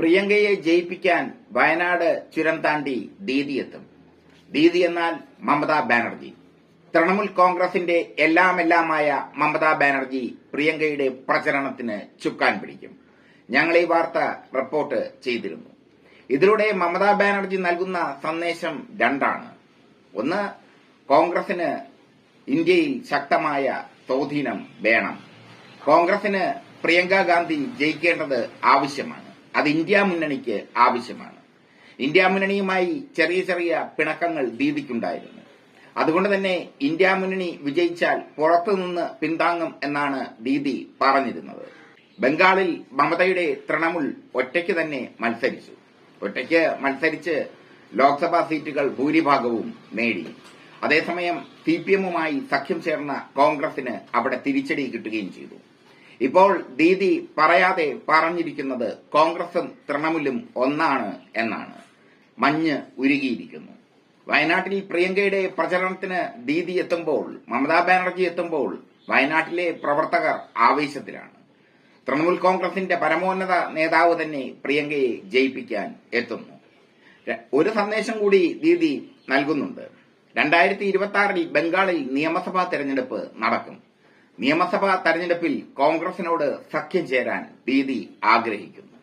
പ്രിയങ്കയെ ജയിപ്പിക്കാൻ വയനാട് ചുരം താണ്ടി ദീദി എത്തും. ദീദി എന്നാൽ മമതാ ബാനർജി. തൃണമൂൽ കോൺഗ്രസിന്റെ എല്ലാമെല്ലാമായ മമതാ ബാനർജി പ്രിയങ്കയുടെ പ്രചരണത്തിന് ചുക്കാൻ പിടിക്കും. ഞങ്ങൾ ഈ വാർത്ത റിപ്പോർട്ട് ചെയ്തിരുന്നു. ഇതിലൂടെ മമതാ ബാനർജി നൽകുന്ന സന്ദേശം രണ്ടാണ്. ഒന്ന് കോൺഗ്രസിന് ഇന്ത്യയിൽ ശക്തമായ സ്വാധീനം വേണം. കോൺഗ്രസിന് പ്രിയങ്ക ഗാന്ധി ജയിക്കേണ്ടത് ആവശ്യമാണ്. അത് ഇന്ത്യ മുന്നണിക്ക് ആവശ്യമാണ്. ഇന്ത്യ മുന്നണിയുമായി ചെറിയ ചെറിയ പിണക്കങ്ങൾ ദീപിക്കുണ്ടായിരുന്നു അതുകൊണ്ട് തന്നെ ഇന്ത്യ മുന്നണി വിജയിച്ചാൽ പുറത്തുനിന്ന് പിന്താങ്ങും എന്നാണ് ദീദി പറഞ്ഞിരുന്നത്. ബംഗാളിൽ മമതയുടെ തൃണമൂൽ ഒറ്റയ്ക്ക് തന്നെ മത്സരിച്ചു. ഒറ്റയ്ക്ക് മത്സരിച്ച് ലോക്സഭാ സീറ്റുകൾ ഭൂരിഭാഗവും നേടി. അതേസമയം സി പി എമ്മുമായി സഖ്യം ചേർന്ന കോൺഗ്രസിന് അവിടെ തിരിച്ചടി കിട്ടുകയും ചെയ്തു. ഇപ്പോൾ ദീദി പറയാതെ പറഞ്ഞിരിക്കുന്നത് കോൺഗ്രസും തൃണമൂലും ഒന്നാണ് എന്നാണ്. മഞ്ഞ് ഉരുകിയിരിക്കുന്നു. വയനാട്ടിൽ പ്രിയങ്കയുടെ പ്രചരണത്തിന് ദീദി എത്തുമ്പോൾ മമതാ ബാനർജി എത്തുമ്പോൾ വയനാട്ടിലെ പ്രവർത്തകർ ആവേശത്തിലാണ്. തൃണമൂൽ കോൺഗ്രസിന്റെ പരമോന്നത നേതാവ് തന്നെ പ്രിയങ്കയെ ജയിപ്പിക്കാൻ എത്തുന്നു. ഒരു സന്ദേശം കൂടി ദീദി നൽകുന്നുണ്ട്. രണ്ടായിരത്തി ഇരുപത്തി ബംഗാളിൽ നിയമസഭാ തെരഞ്ഞെടുപ്പ് നടക്കും. നിയമസഭാ തെരഞ്ഞെടുപ്പിൽ കോൺഗ്രസിനോട് സഖ്യം ചേരാൻ ദീദി ആഗ്രഹിക്കുന്നു.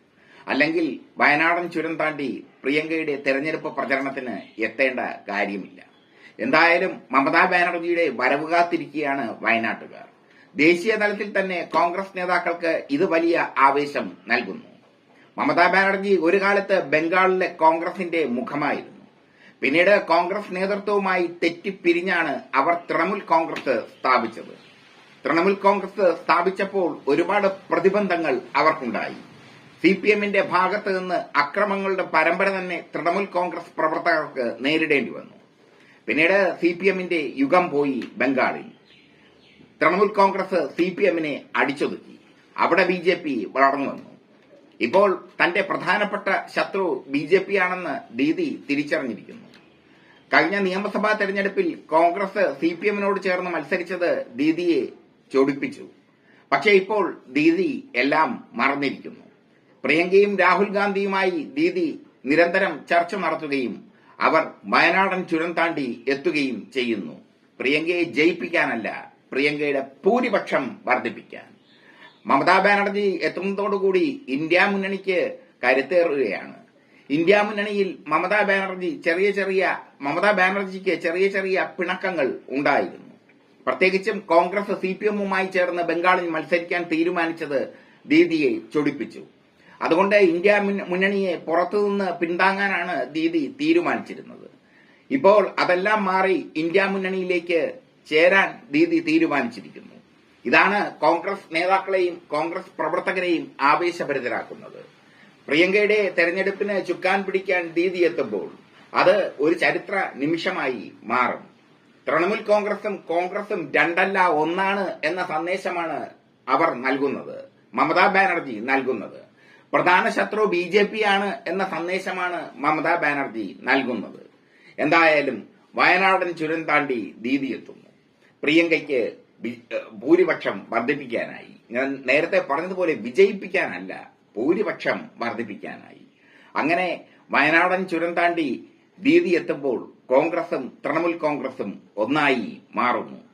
അല്ലെങ്കിൽ വയനാടൻ ചുരം താണ്ടി പ്രിയങ്കയുടെ തെരഞ്ഞെടുപ്പ് പ്രചരണത്തിന് എത്തേണ്ട കാര്യമില്ല. എന്തായാലും മമതാ ബാനർജിയുടെ വരവ് കാത്തിരിക്കുകയാണ് വയനാട്ടുകാർ. ദേശീയ തലത്തിൽ തന്നെ കോൺഗ്രസ് നേതാക്കൾക്ക് ഇത് വലിയ ആവേശം നൽകുന്നു. മമതാ ബാനർജി ഒരു കാലത്ത് ബംഗാളിലെ കോൺഗ്രസിന്റെ മുഖമായിരുന്നു. പിന്നീട് കോൺഗ്രസ് നേതൃത്വവുമായി തെറ്റിപ്പിരിഞ്ഞാണ് അവർ തൃണമൂൽ കോൺഗ്രസ് സ്ഥാപിച്ചത്. തൃണമൂൽ കോൺഗ്രസ് സ്ഥാപിച്ചപ്പോൾ ഒരുപാട് പ്രതിബന്ധങ്ങൾ അവർക്കുണ്ടായി. സി പി എമ്മിന്റെ ഭാഗത്ത് നിന്ന് അക്രമങ്ങളുടെ പരമ്പര തന്നെ തൃണമൂൽ കോൺഗ്രസ് പ്രവർത്തകർക്ക് നേരിടേണ്ടി വന്നു. പിന്നീട് സി പി എമ്മിന്റെ യുഗം പോയി ബംഗാളിൽ. തൃണമൂൽ കോൺഗ്രസ് സി പി എമ്മിനെ അടിച്ചൊതുക്കി. അവിടെ ബി ജെ പി വളർന്നു വന്നു. ഇപ്പോൾ തന്റെ പ്രധാനപ്പെട്ട ശത്രു ബി ജെ പി ആണെന്ന് ദീദി തിരിച്ചറിഞ്ഞിരിക്കുന്നു. കഴിഞ്ഞ നിയമസഭാ തെരഞ്ഞെടുപ്പിൽ കോൺഗ്രസ് സി പി എമ്മിനോട് ചേർന്ന് മത്സരിച്ചത് ദീദിയെ ചൊടിപ്പിച്ചു പക്ഷേ ഇപ്പോൾ ദീദി എല്ലാം മറന്നിരിക്കുന്നു. പ്രിയങ്കയും രാഹുൽ ഗാന്ധിയുമായി ദീദി നിരന്തരം ചർച്ച നടത്തുകയും അവർ വയനാടൻ ചുരം താണ്ടി എത്തുകയും ചെയ്യുന്നു. പ്രിയങ്കയെ ജയിപ്പിക്കാനല്ല പ്രിയങ്കയുടെ ഭൂരിപക്ഷം വർദ്ധിപ്പിക്കാൻ. മമതാ ബാനർജി എത്തുന്നതോടുകൂടി ഇന്ത്യ മുന്നണിക്ക് കരുത്തേറുകയാണ്. ഇന്ത്യ മുന്നണിയിൽ മമതാ ബാനർജി ചെറിയ ചെറിയ മമതാ ബാനർജിക്ക് ചെറിയ ചെറിയ പിണക്കങ്ങൾ ഉണ്ടായിരുന്നു. പ്രത്യേകിച്ചും കോൺഗ്രസ് സി പി എമ്മുമായി ചേർന്ന് ബംഗാളിൽ മത്സരിക്കാൻ തീരുമാനിച്ചത് ദീദിയെ ചൊടിപ്പിച്ചു. അതുകൊണ്ട് ഇന്ത്യ മുന്നണിയെ പുറത്തുനിന്ന് പിന്താങ്ങാനാണ് ദീദി തീരുമാനിച്ചിരുന്നത്. ഇപ്പോൾ അതെല്ലാം മാറി ഇന്ത്യ മുന്നണിയിലേക്ക് ചേരാൻ ദീദി തീരുമാനിച്ചിരിക്കുന്നു. ഇതാണ് കോൺഗ്രസ് നേതാക്കളെയും കോൺഗ്രസ് പ്രവർത്തകരെയും ആവേശഭരിതരാക്കുന്നത്. പ്രിയങ്കയുടെ തെരഞ്ഞെടുപ്പിന് ചുക്കാൻ പിടിക്കാൻ ദീദി എത്തുമ്പോൾ അത് ഒരു ചരിത്ര നിമിഷമായി മാറും. തൃണമൂൽ കോൺഗ്രസും കോൺഗ്രസും രണ്ടല്ല ഒന്നാണ് എന്ന സന്ദേശമാണ് അവർ നൽകുന്നത്. മമതാ ബാനർജി നൽകുന്നത്. പ്രധാന ശത്രു ബി ജെ പി ആണ് എന്ന സന്ദേശമാണ് മമതാ ബാനർജി നൽകുന്നത്. എന്തായാലും വയനാടൻ ചുരം താണ്ടി ദീദി എത്തുന്നു പ്രിയങ്കയ്ക്ക് ഭൂരിപക്ഷം വർദ്ധിപ്പിക്കാനായി. ഞാൻ നേരത്തെ പറഞ്ഞതുപോലെ വിജയിപ്പിക്കാനല്ല ഭൂരിപക്ഷം വർദ്ധിപ്പിക്കാനായി. അങ്ങനെ വയനാടൻ ചുരം താണ്ടി ദീതി എത്തുമ്പോൾ കോൺഗ്രസും തൃണമൂൽ കോൺഗ്രസും ഒന്നായി മാറുന്നു.